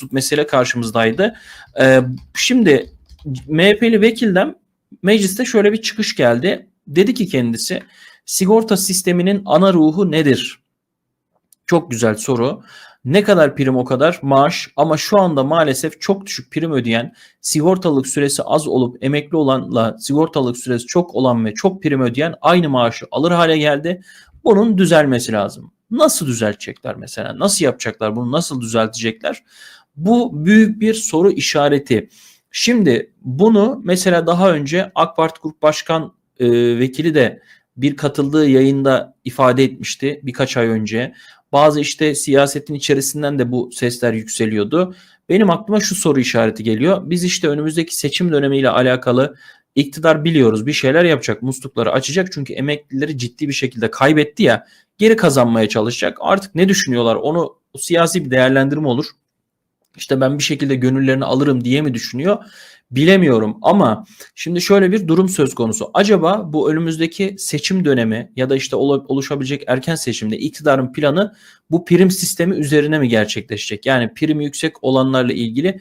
hususlu mesele karşımızdaydı. Ee, şimdi MHP'li vekilden mecliste şöyle bir çıkış geldi. Dedi ki kendisi sigorta sisteminin ana ruhu nedir? Çok güzel soru. Ne kadar prim o kadar maaş ama şu anda maalesef çok düşük prim ödeyen, sigortalık süresi az olup emekli olanla sigortalık süresi çok olan ve çok prim ödeyen aynı maaşı alır hale geldi. Bunun düzelmesi lazım. Nasıl düzeltecekler mesela? Nasıl yapacaklar bunu? Nasıl düzeltecekler? Bu büyük bir soru işareti. Şimdi bunu mesela daha önce AK Parti Grup Başkan e, Vekili de bir katıldığı yayında ifade etmişti birkaç ay önce. Bazı işte siyasetin içerisinden de bu sesler yükseliyordu. Benim aklıma şu soru işareti geliyor. Biz işte önümüzdeki seçim dönemiyle alakalı iktidar biliyoruz bir şeyler yapacak. Muslukları açacak çünkü emeklileri ciddi bir şekilde kaybetti ya. Geri kazanmaya çalışacak. Artık ne düşünüyorlar onu siyasi bir değerlendirme olur. İşte ben bir şekilde gönüllerini alırım diye mi düşünüyor? Bilemiyorum ama şimdi şöyle bir durum söz konusu. Acaba bu önümüzdeki seçim dönemi ya da işte oluşabilecek erken seçimde iktidarın planı bu prim sistemi üzerine mi gerçekleşecek? Yani primi yüksek olanlarla ilgili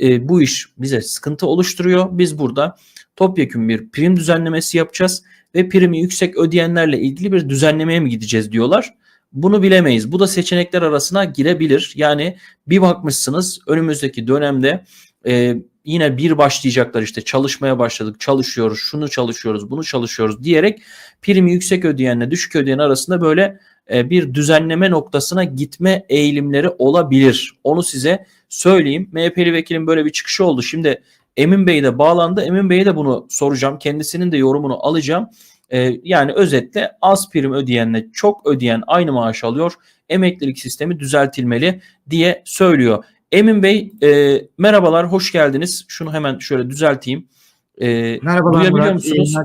e, bu iş bize sıkıntı oluşturuyor. Biz burada topyekun bir prim düzenlemesi yapacağız ve primi yüksek ödeyenlerle ilgili bir düzenlemeye mi gideceğiz diyorlar. Bunu bilemeyiz. Bu da seçenekler arasına girebilir. Yani bir bakmışsınız önümüzdeki dönemde e, yine bir başlayacaklar işte çalışmaya başladık, çalışıyoruz, şunu çalışıyoruz, bunu çalışıyoruz diyerek primi yüksek ödeyenle düşük ödeyen arasında böyle e, bir düzenleme noktasına gitme eğilimleri olabilir. Onu size söyleyeyim. MHP'li vekilin böyle bir çıkışı oldu. Şimdi Emin Bey de bağlandı. Emin Bey'e de bunu soracağım. Kendisinin de yorumunu alacağım. Ee, yani özetle az prim ödeyenle çok ödeyen aynı maaş alıyor. Emeklilik sistemi düzeltilmeli diye söylüyor. Emin Bey e, merhabalar, hoş geldiniz. Şunu hemen şöyle düzelteyim. E, merhabalar Murat, musunuz?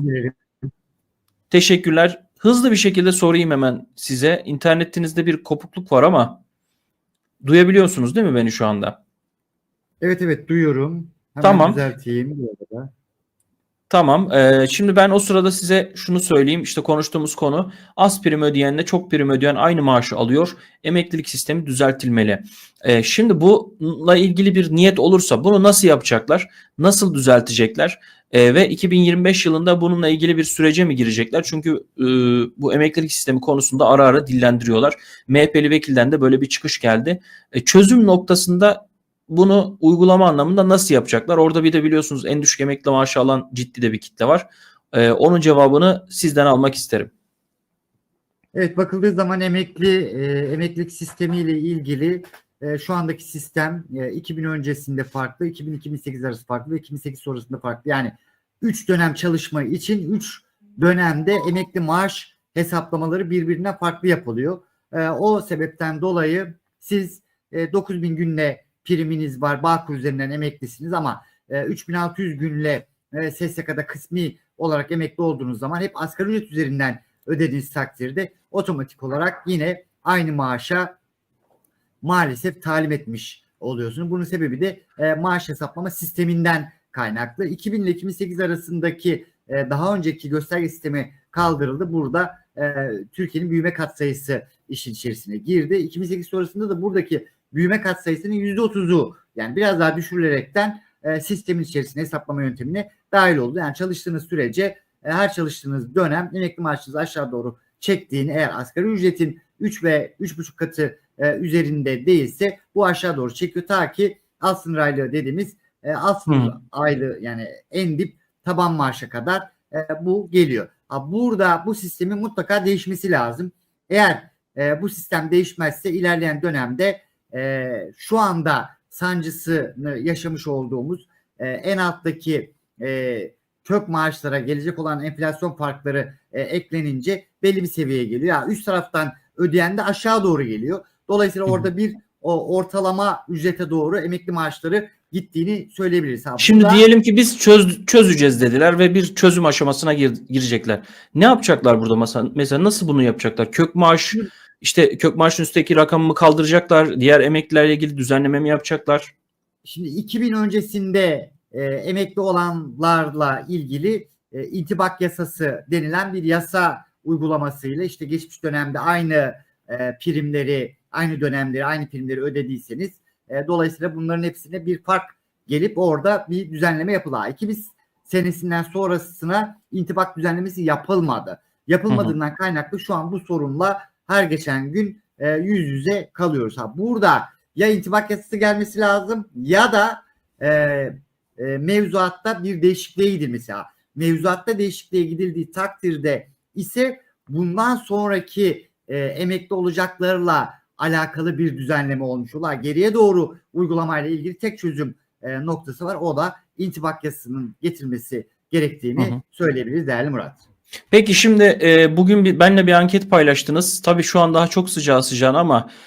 Teşekkürler. Hızlı bir şekilde sorayım hemen size. İnternetinizde bir kopukluk var ama duyabiliyorsunuz değil mi beni şu anda? Evet evet duyuyorum. Hemen tamam. düzelteyim bu arada. Tamam. Ee, şimdi ben o sırada size şunu söyleyeyim. İşte konuştuğumuz konu az prim ödeyenle çok prim ödeyen aynı maaşı alıyor. Emeklilik sistemi düzeltilmeli. Ee, şimdi bununla ilgili bir niyet olursa bunu nasıl yapacaklar? Nasıl düzeltecekler? Ee, ve 2025 yılında bununla ilgili bir sürece mi girecekler? Çünkü e, bu emeklilik sistemi konusunda ara ara dillendiriyorlar. MHP'li vekilden de böyle bir çıkış geldi. E, çözüm noktasında bunu uygulama anlamında nasıl yapacaklar? Orada bir de biliyorsunuz en düşük emekli maaşı alan ciddi de bir kitle var. Ee, onun cevabını sizden almak isterim. Evet bakıldığı zaman emekli e, emeklilik sistemiyle ilgili e, şu andaki sistem e, 2000 öncesinde farklı, 2000-2008 arası farklı ve 2008 sonrasında farklı. Yani 3 dönem çalışma için 3 dönemde emekli maaş hesaplamaları birbirinden farklı yapılıyor. E, o sebepten dolayı siz e, 9000 günle priminiz var. Bağkur üzerinden emeklisiniz ama e, 3600 günle e, SSK'da kısmi olarak emekli olduğunuz zaman hep asgari ücret üzerinden ödediğiniz takdirde otomatik olarak yine aynı maaşa maalesef talim etmiş oluyorsunuz. Bunun sebebi de e, maaş hesaplama sisteminden kaynaklı. 2000 ile 2008 arasındaki e, daha önceki gösterge sistemi kaldırıldı. Burada e, Türkiye'nin büyüme katsayısı işin içerisine girdi. 2008 sonrasında da buradaki büyüme katsayısının %30'u yani biraz daha düşürülerekten e, sistemin içerisine hesaplama yöntemine dahil oldu. Yani çalıştığınız sürece e, her çalıştığınız dönem emekli maaşınızı aşağı doğru çektiğini eğer asgari ücretin 3 ve 3,5 katı e, üzerinde değilse bu aşağı doğru çekiyor ta ki alt sınır aylığı dediğimiz e, alt sınır hmm. aylığı yani en dip taban maaşa kadar e, bu geliyor. Ha, burada bu sistemin mutlaka değişmesi lazım. Eğer e, bu sistem değişmezse ilerleyen dönemde e, şu anda sancısını yaşamış olduğumuz e, en alttaki e, kök maaşlara gelecek olan enflasyon farkları e, eklenince belli bir seviyeye geliyor. Yani üst taraftan ödeyen de aşağı doğru geliyor. Dolayısıyla orada bir o ortalama ücrete doğru emekli maaşları gittiğini söyleyebiliriz. Ha, Şimdi burada... diyelim ki biz çöz, çözeceğiz dediler ve bir çözüm aşamasına gir, girecekler. Ne yapacaklar burada mesela? Mesela nasıl bunu yapacaklar? Kök maaş işte kök maaşın üstteki rakamı kaldıracaklar? Diğer emeklilerle ilgili düzenleme mi yapacaklar? Şimdi 2000 öncesinde e, emekli olanlarla ilgili e, intibak yasası denilen bir yasa uygulamasıyla işte geçmiş dönemde aynı e, primleri, aynı dönemleri, aynı primleri ödediyseniz E, dolayısıyla bunların hepsine bir fark gelip orada bir düzenleme yapıldı. 2000 senesinden sonrasına intibak düzenlemesi yapılmadı. Yapılmadığından kaynaklı şu an bu sorunla her geçen gün e, yüz yüze kalıyoruz. Ha, burada ya intibak yasası gelmesi lazım ya da e, e, mevzuatta bir değişikliğe gidilmesi. Ha, mevzuatta değişikliğe gidildiği takdirde ise bundan sonraki e, emekli olacaklarla alakalı bir düzenleme olmuş olur. Ha, Geriye doğru uygulamayla ilgili tek çözüm e, noktası var. O da intibak yasasının getirmesi gerektiğini Hı hı. söyleyebiliriz değerli Murat. Peki şimdi e, bugün bir, benle bir anket paylaştınız. Tabii şu an daha çok sıcağı sıcağına ama